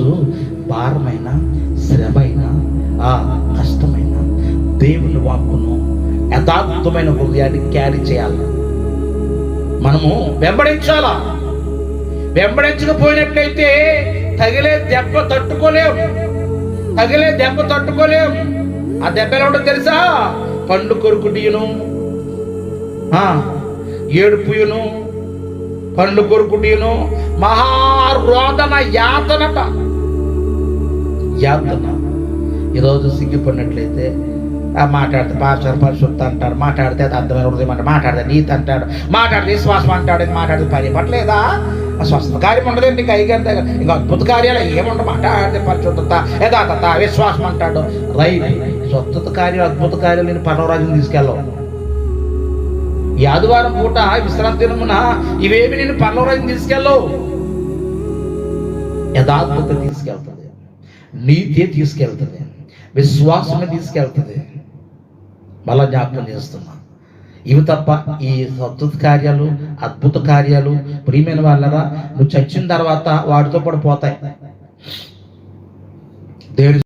ఈరోజు భారమైన శ్రమైన ఆ కష్టమైన దేవుని వాక్కును యథార్థమైన హృదయాన్ని క్యారీ చేయాలి. మనము వెంబడించాలా? వెంబడించకపోయినట్లయితే తగిలే దెబ్బ తట్టుకోలేం. తగిలే దెబ్బ తట్టుకోలేం. ఆ దెబ్బ ఎలా ఉంటుంది తెలుసా? పండ్లు కొరుకుటీయును ఆ, ఏడుపుయును పండ్లు మహా మహారోదన యాతనట. యాతన ఈరోజు సిగ్గిపోయినట్లయితే ఆ మాట్లాడితే పాశ్వర పరిశుద్ధ అంటాడు మాట్లాడితే అది అర్థమైన హృదయం అంటాడు మాట్లాడితే నీతి అంటాడు మాట్లాడితే విశ్వాసం అంటాడు మాట్లాడితే పని పట్టలేదా? స్వస్థ కార్యం ఉండదండి ఇంకా అయ్యగారి ఇంకా అద్భుత కార్యాలు ఏముండ మాట్లాడితే పరిశుద్ధత యథాతత విశ్వాసం అంటాడు. రైట్ స్వస్థత కార్యం అద్భుత కార్యం నేను పర్వరాజుని తీసుకెళ్ళవు ఈ ఆదివారం పూట విశ్రాంతి దినమున ఇవేమి నేను పర్వరాజుని తీసుకెళ్ళవు యథార్థత తీసుకెళ్తాను. నీతి తీసుకెళ్తుంది. విశ్వాసమే తీసుకెళ్తుంది. మళ్ళా జ్ఞాపకం చేస్తున్నా. ఇవి తప్ప ఈ సత్వ కార్యాలు అద్భుత కార్యాలు ప్రియమైన వాళ్ళరా నువ్వు చచ్చిన తర్వాత వాటితో కూడా పోతాయి. దేవుడి